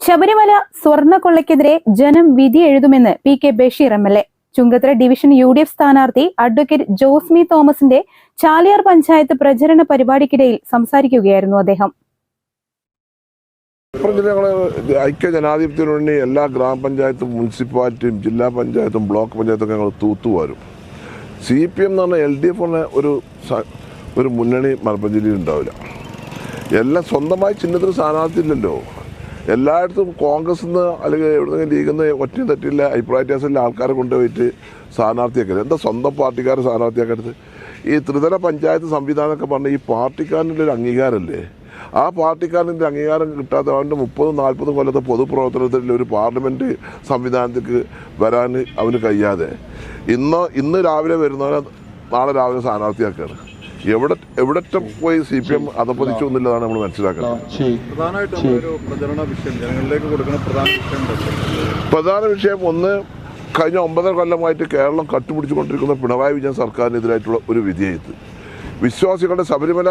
Sabarimala സ്വർണക്കൊള്ളയ്ക്കെതിരെ ജനം വിധി എഴുതുമെന്ന് P K Basheer M L A. Chungathara division U D F സ്ഥാനാർത്ഥി advocate Josmi തോമസിന്റെ ചാലിയാർ പഞ്ചായത്ത് പ്രചരണ പരിപാടിക്കിടയിൽ സംസാരിക്കുകയായിരുന്നു അദ്ദേഹം. പറഞ്ഞത് ഞങ്ങൾ ഐക്യ ജനാധിപത്യത്തിന് വേണ്ടി എല്ലാ ഗ്രാമപഞ്ചായത്തും മുനിസിപ്പാലിറ്റിയും ജില്ലാ പഞ്ചായത്തും ബ്ലോക്ക് പഞ്ചായത്തൊക്കെ ഞങ്ങൾ തൂത്തുവാരും. സി പി എം എന്ന് പറഞ്ഞാൽ എൽ ഡി എഫ് പറഞ്ഞ ഒരു ഒരു മുന്നണി മലപ്പുറം ജില്ലയിൽ ഉണ്ടാവില്ല. എല്ലാം സ്വന്തമായി ചിഹ്നത്തിന് സ്ഥാനാർത്ഥി ഇല്ലല്ലോ എല്ലായിടത്തും കോൺഗ്രസ് നിന്ന് അല്ലെങ്കിൽ എവിടെന്നെങ്കിലും ലീഗിൽ നിന്ന് ഒറ്റയും അഭിപ്രായ വ്യത്യാസമില്ല ആൾക്കാരെ കൊണ്ടുപോയിട്ട് സ്ഥാനാർത്ഥിയാക്കരുത് എന്താ സ്വന്തം പാർട്ടിക്കാരെ സ്ഥാനാർത്ഥിയാക്കരുത് ഈ ത്രിതല പഞ്ചായത്ത് സംവിധാനം ഒക്കെ പറഞ്ഞ ഈ പാർട്ടിക്കാരന്റെ ഒരു അംഗീകാരമല്ലേ? ആ പാർട്ടിക്കാരന്റെ അംഗീകാരം കിട്ടാത്ത അവന്റെ മുപ്പതും നാൽപ്പതും കൊല്ലത്തെ പൊതുപ്രവർത്തനത്തിൽ ഒരു പാർലമെന്റ് സംവിധാനത്തേക്ക് വരാൻ അവന് കഴിയാതെ. ഇന്ന് ഇന്ന് രാവിലെ വരുന്നവരെ നാളെ രാവിലെ സ്ഥാനാർത്ഥിയാക്കുകയാണ്. എവിടെ എവിടത്തെ പോയി സി പി എം അതപ്പതിച്ചു എന്നുള്ളതാണ് നമ്മൾ മനസ്സിലാക്കുന്നത് പ്രധാനമായിട്ടും നമ്മളൊരു പ്രചരണ വിഷയം ജനങ്ങളിലേക്ക് കൊടുക്കുന്ന പ്രധാന വിഷയം ഒന്ന് കഴിഞ്ഞ ഒമ്പതര കൊല്ലമായിട്ട് കേരളം കട്ടുപിടിച്ചുകൊണ്ടിരിക്കുന്ന പിണറായി വിജയൻ സർക്കാരിനെതിരായിട്ടുള്ള ഒരു വിധിയെഴുത്ത് വിശ്വാസികളുടെ ശബരിമല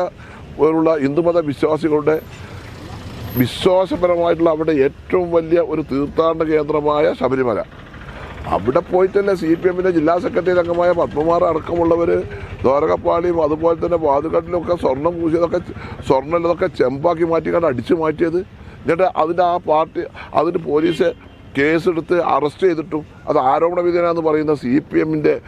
പോലുള്ള ഹിന്ദുമത വിശ്വാസികളുടെ വിശ്വാസപരമായിട്ടുള്ള അവിടെ ഏറ്റവും വലിയ ഒരു തീർത്ഥാടന കേന്ദ്രമായ ശബരിമല. അവിടെ പോയിട്ടല്ലേ സി പി എമ്മിന്റെ ജില്ലാ സെക്രട്ടറി അംഗമായ പത്മമാർ അടക്കമുള്ളവർ ദ്വാരകപ്പാളിയും അതുപോലെ തന്നെ വാതുകട്ടിലൊക്കെ സ്വർണം പൂശിയതൊക്കെ സ്വർണം ചെമ്പാക്കി മാറ്റിക്കാണ്ട് അടിച്ചു മാറ്റിയത്. എന്നിട്ട് അതിന്റെ ആ പാർട്ടി അതിന് പോലീസ് കേസെടുത്ത് അറസ്റ്റ് ചെയ്തിട്ടും അത് ആരോപണ വിധേയനാന്ന് പറയുന്ന സി പി എമ്മിന്റെ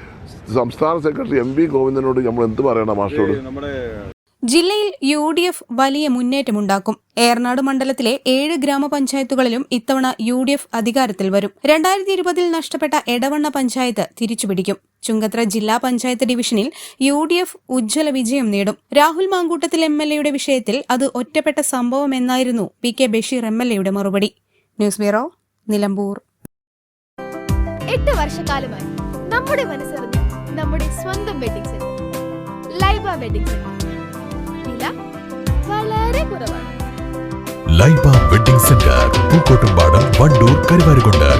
സംസ്ഥാന സെക്രട്ടറി എം വി ഗോവിന്ദനോട് നമ്മൾ എന്ത് പറയണം മാസ്റ്ററോട് ജില്ലയിൽ യു ഡി എഫ് വലിയ മുന്നേറ്റമുണ്ടാക്കും. ഏറനാട് മണ്ഡലത്തിലെ ഏഴ് ഗ്രാമപഞ്ചായത്തുകളിലും ഇത്തവണ യു ഡി എഫ് അധികാരത്തിൽ വരും. രണ്ടായിരത്തി ഇരുപതിൽ നഷ്ടപ്പെട്ട എടവണ്ണ പഞ്ചായത്ത് തിരിച്ചുപിടിക്കും. ചുങ്കത്ര ജില്ലാ പഞ്ചായത്ത് ഡിവിഷനിൽ യു ഡി എഫ് ഉജ്ജ്വല വിജയം നേടും. രാഹുൽ മാങ്കൂട്ടത്തിൽ എം എൽ എയുടെ വിഷയത്തിൽ അത് ഒറ്റപ്പെട്ട സംഭവമെന്നായിരുന്നു P K Basheer M L എയുടെ മറുപടി. News bureau Nilambur. എട്ട് വർഷക്കാലമായി നമ്മുടെ നമ്മുടെ സ്വന്തം വെഡിങ് സെന്റർ ലൈബ വില വളരെ കുറവാണ്. Laiba wedding centre Pookkottumpadam Wandoor Karuvarakundu.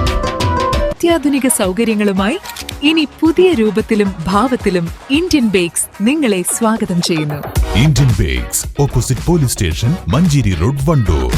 അത്യാധുനിക സൗകര്യങ്ങളുമായി ഇനി പുതിയ രൂപത്തിലും ഭാവത്തിലും ഇന്ത്യൻ ബേക്സ് നിങ്ങളെ സ്വാഗതം ചെയ്യുന്നു. Indian bakes opposite police station Manjeri road Wandoor.